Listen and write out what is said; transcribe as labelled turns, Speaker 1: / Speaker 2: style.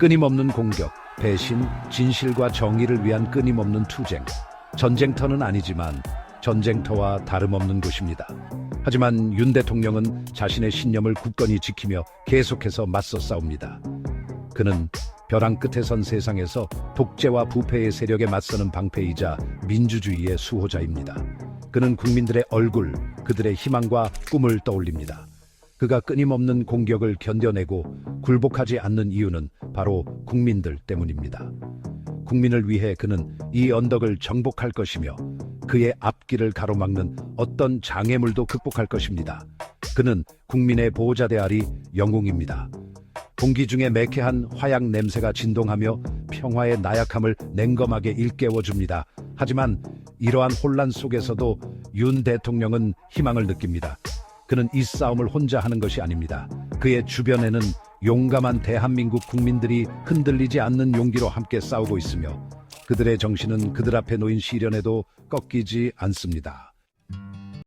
Speaker 1: 끊임없는 공격, 배신, 진실과 정의를 위한 끊임없는 투쟁. 전쟁터는 아니지만 전쟁터와 다름없는 곳입니다. 하지만 윤 대통령은 자신의 신념을 굳건히 지키며 계속해서 맞서 싸웁니다. 그는 벼랑 끝에 선 세상에서 독재와 부패의 세력에 맞서는 방패이자 민주주의의 수호자입니다. 그는 국민들의 얼굴, 그들의 희망과 꿈을 떠올립니다. 그가 끊임없는 공격을 견뎌내고 굴복하지 않는 이유는 바로 국민들 때문입니다. 국민을 위해 그는 이 언덕을 정복할 것이며 그의 앞길을 가로막는 어떤 장애물도 극복할 것입니다. 그는 국민의 보호자 대아리 영웅입니다. 공기 중에 매캐한 화약 냄새가 진동하며 평화의 나약함을 냉검하게 일깨워줍니다. 하지만 이러한 혼란 속에서도 윤 대통령은 희망을 느낍니다. 그는 이 싸움을 혼자 하는 것이 아닙니다. 그의 주변에는 용감한 대한민국 국민들이 흔들리지 않는 용기로 함께 싸우고 있으며 그들의 정신은 그들 앞에 놓인 시련에도 꺾이지 않습니다.